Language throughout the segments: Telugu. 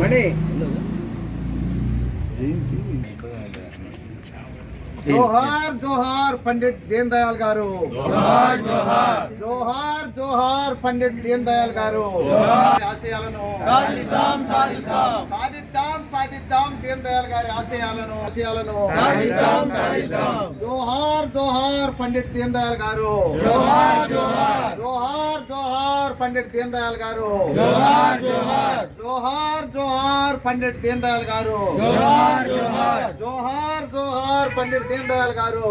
மணி. ஜெயந்தி இப்போதான் జోహార్ జోహార్ పండిట్ దీన్ దయాల్ గారు జోహార్ జోహార్ జోహార్ జోహార్ పండిట్ దీన్ దయాల్ గారు ఆశయాలను సాధిద్దాం సాధిద్దాం సాధిద్దాం సాధిద్దాం దీన్ దయాల్ గారి ఆశయాలను ఆశయాలను సాధిద్దాం సాధిద్దాం జోహార్ జోహార్ పండిట్ దీన్ దయాల్ గారు జోహార్ జోహార్ జోహార్ జోహార్ పండిట్ దీన్ దయాల్ గారు. జోహార్ జోహార్. పండిట్ దీన్ దయాల్ గారు. జోహార్ జోహార్. పండిట్ దీన్ దయాల్ గారు.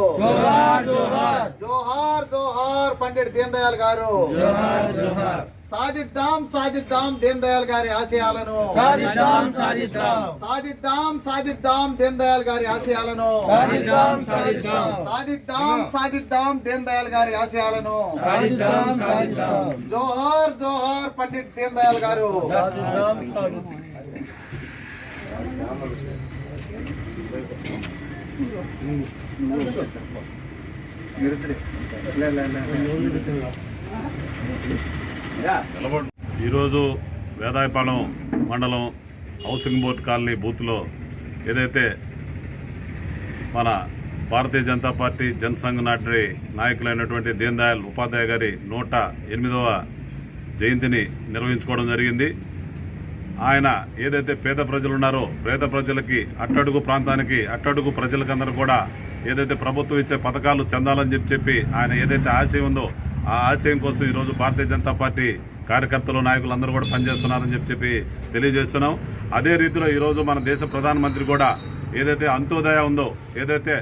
జోహార్ జోహార్. పండిట్ దీన్ దయాల్ గారు. జోహార్ జోహార్. సాధిద్దాం సాధిద్దాం దీన్ దయాల్ గారి ఆశయాలను. సాధిద్దాం సాధిద్దాం. సాధిద్దాం సాధిద్దాం దీన్ దయాల్ గారి ఆశయాలను. సాధిద్దాం సాధిద్దాం. సాధిద్దాం సాధిద్దాం దీన్ దయాల్ గారి ఆశయాలను. సాధిద్దాం సాధిద్దాం. జోహార్ జోహార్ పండిట్ దీన్ దయాల్ గారు ఈరోజు వేదాయపాలెం మండలం హౌసింగ్ బోర్డ్ కాలనీ బూత్లో ఏదైతే మన భారతీయ జనతా పార్టీ జనసంఘ్ నాటి నాయకులైనటువంటి దీన్ దయాళ్ ఉపాధ్యాయ గారి నూట ఎనిమిదవ జయంతిని నిర్వహించుకోవడం జరిగింది. ఆయన ఏదైతే పేద ప్రజలు ఉన్నారో పేద ప్రజలకి అట్టడుగు ప్రాంతానికి అట్టడుగు ప్రజలకందరూ కూడా ఏదైతే ప్రభుత్వం ఇచ్చే పథకాలు చెందాలని చెప్పి చెప్పి ఆయన ఏదైతే ఆశయం ఉందో ఆ ఆశయం కోసం ఈరోజు భారతీయ జనతా పార్టీ కార్యకర్తలు నాయకులు అందరూ కూడా పనిచేస్తున్నారని చెప్పి చెప్పి తెలియజేస్తున్నాం. అదే రీతిలో ఈరోజు మన దేశ ప్రధానమంత్రి కూడా ఏదైతే అంత్యోదయ ఉందో ఏదైతే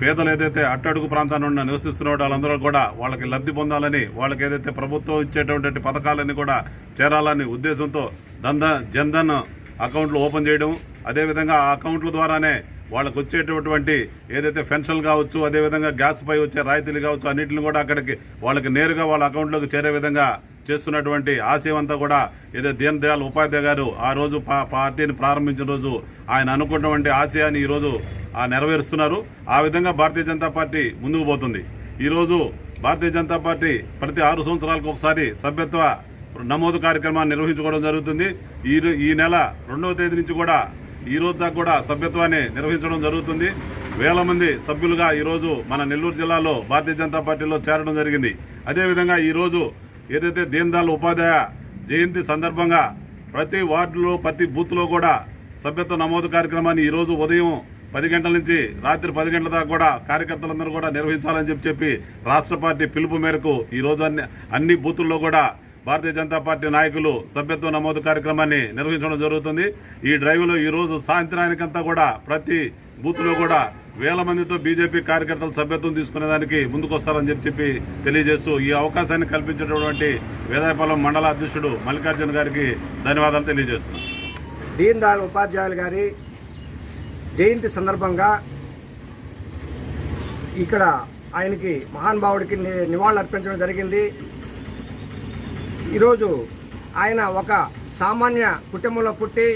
పేదలు ఏదైతే అట్టడుగు ప్రాంతాన్ని ఉన్న నివసిస్తున్న వాళ్ళందరూ కూడా వాళ్ళకి లబ్ధి పొందాలని వాళ్ళకి ఏదైతే ప్రభుత్వం ఇచ్చేటువంటి పథకాలన్నీ కూడా చేరాలని ఉద్దేశంతో దంద జన్ధన్ అకౌంట్లు ఓపెన్ చేయడం అదేవిధంగా ఆ అకౌంట్ల ద్వారానే వాళ్ళకు వచ్చేటటువంటి ఏదైతే పెన్షన్లు కావచ్చు అదేవిధంగా గ్యాస్పై వచ్చే రాయితీలు కావచ్చు అన్నింటిని కూడా అక్కడికి వాళ్ళకి నేరుగా వాళ్ళ అకౌంట్లోకి చేరే విధంగా చేస్తున్నటువంటి ఆశయం అంతా కూడా ఏదో దీన్ దయాల్ ఉపాధ్యాయ గారు ఆ రోజు పా- పార్టీని ప్రారంభించిన రోజు ఆయన అనుకున్నటువంటి ఆశయాన్ని ఈరోజు ఆ నెరవేరుస్తున్నారు. ఆ విధంగా భారతీయ జనతా పార్టీ ముందుకు పోతుంది. ఈరోజు భారతీయ జనతా పార్టీ ప్రతి ఆరు సంవత్సరాలకు ఒకసారి సభ్యత్వ నమోదు కార్యక్రమాన్ని నిర్వహించుకోవడం జరుగుతుంది. ఈ ఈ నెల రెండవ తేదీ నుంచి కూడా ఈ రోజు దాకా కూడా సభ్యత్వాన్ని నిర్వహించడం జరుగుతుంది. వేల మంది సభ్యులుగా ఈరోజు మన నెల్లూరు జిల్లాలో భారతీయ జనతా పార్టీలో చేరడం జరిగింది. అదేవిధంగా ఈరోజు ఏదైతే దీన్ ఉపాధ్యాయ జయంతి సందర్భంగా ప్రతి వార్డులో ప్రతి బూత్లో కూడా సభ్యత్వ నమోదు కార్యక్రమాన్ని ఈరోజు ఉదయం పది గంటల నుంచి రాత్రి పది గంటల దాకా కూడా కార్యకర్తలందరూ కూడా నిర్వహించాలని చెప్పి చెప్పి రాష్ట్ర పార్టీ పిలుపు మేరకు ఈ రోజు అన్ని అన్ని బూతుల్లో కూడా భారతీయ జనతా పార్టీ నాయకులు సభ్యత్వ నమోదు కార్యక్రమాన్ని నిర్వహించడం జరుగుతుంది. ఈ డ్రైవ్లో ఈరోజు సాయంత్రానికంతా కూడా ప్రతి బూత్లో కూడా వేల మందితో బీజేపీ కార్యకర్తలు సభ్యత్వం తీసుకునేదానికి ముందుకొస్తారని చెప్పి చెప్పి తెలియజేస్తూ ఈ అవకాశాన్ని కల్పించినటువంటి వేదాయపాలెం మండల అధ్యక్షుడు మల్లికార్జున గారికి ధన్యవాదాలు తెలియజేస్తున్నాను దీన్ దయాళ్ ఉపాధ్యాయులు గారి జయంతి సందర్భంగా ఇక్కడ ఆయనకి మహానుభావుడికి నివాళులు అర్పించడం జరిగింది. ఈరోజు ఆయన ఒక సామాన్య కుటుంబంలో పుట్టి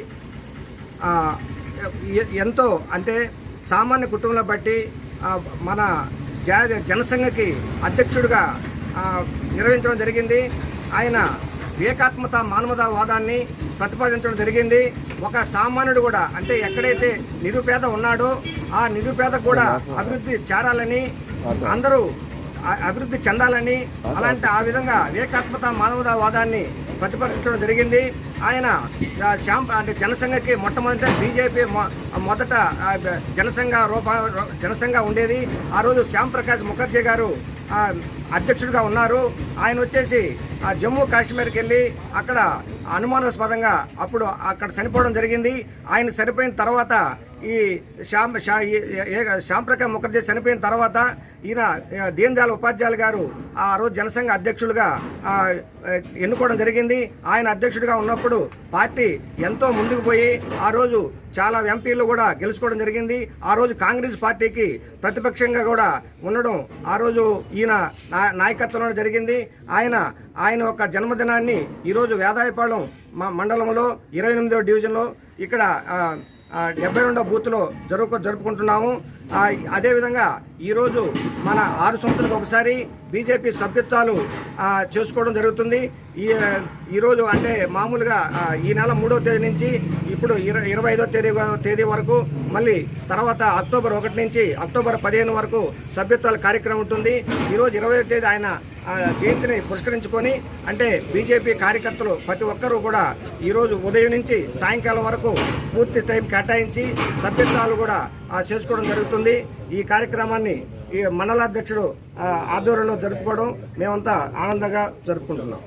ఎంతో అంటే సామాన్య కుటుంబంలో బట్టి మన జా జనసంఘకి అధ్యక్షుడిగా నిర్వహించడం జరిగింది. ఆయన వివేకాత్మత మానవతావాదాన్ని ప్రతిపాదించడం జరిగింది. ఒక సామాన్యుడు కూడా అంటే ఎక్కడైతే నిరుపేద ఉన్నాడో ఆ నిరుపేదకు కూడా అభివృద్ధి చేరాలని అందరూ అభివృద్ధి చెందాలని అలాంటి ఆ విధంగా వివేకాత్మత మానవతావాదాన్ని ప్రతిపాదించడం జరిగింది. ఆయన శ్యామ్ అంటే జనసంఘకి మొట్టమొదట బీజేపీ మొ- మొదట జనసంఘ రూప జనసంఘ ఉండేది. ఆ రోజు శ్యామ్ ప్రకాష్ ముఖర్జీ గారు అధ్యక్షుడిగా ఉన్నారు. ఆయన వచ్చేసి ఆ జమ్మూ కాశ్మీర్కి వెళ్ళి అక్కడ అనుమానాస్పదంగా అప్పుడు అక్కడ చనిపోవడం జరిగింది. ఆయన చనిపోయిన తర్వాత ఈ శ్యామ్ షా శ్యామ్ ప్రకాష్ ముఖర్జీ చనిపోయిన తర్వాత ఈయన ఆ, ఉపాధ్యాయులు గారు ఆ రోజు జనసంఘ అధ్యక్షుడిగా ఎన్నుకోవడం జరిగింది. ఆయన అధ్యక్షుడిగా ఉన్నప్పుడు పార్టీ ఎంతో ముందుకు పోయి ఆ రోజు చాలా ఎంపీలు కూడా గెలుచుకోవడం జరిగింది. ఆ రోజు కాంగ్రెస్ పార్టీకి ప్రతిపక్షంగా కూడా ఉండడం ఆ రోజు ఈయన నాయకత్వంలో జరిగింది. ఆయన ఆయన ఒక జన్మదినాన్ని ఈరోజు వేదాయపాలెం మా మండలంలో ఇరవై ఎనిమిదో డివిజన్లో ఇక్కడ డెబ్బై రెండవ బూత్లో జరుపు జరుపుకుంటున్నాము. అదేవిధంగా ఈరోజు మన ఆరు సంవత్సరాలకు ఒకసారి బీజేపీ సభ్యత్వాలు చేసుకోవడం జరుగుతుంది. ఈ ఈరోజు అంటే మామూలుగా ఈ నెల మూడో తేదీ నుంచి ఇప్పుడు ఇరవై ఐదో తేదీ తేదీ వరకు మళ్ళీ తర్వాత అక్టోబర్ ఒకటి నుంచి అక్టోబర్ పదిహేను వరకు సభ్యత్వాల కార్యక్రమం ఉంటుంది. ఈరోజు ఇరవై తేదీ ఆయన జయంతిని పురస్కరించుకొని అంటే బీజేపీ కార్యకర్తలు ప్రతి ఒక్కరూ కూడా ఈరోజు ఉదయం నుంచి సాయంకాలం వరకు పూర్తి టైం కేటాయించి సభ్యత్వాలు కూడా చేసుకోవడం జరుగుతుంది. ఈ కార్యక్రమాన్ని ఈ మండలాధ్యక్షుడు ఆ, ఆధ్వర్యంలో జరుపుకోవడం మేమంతా ఆనందంగా జరుపుకుంటున్నాం.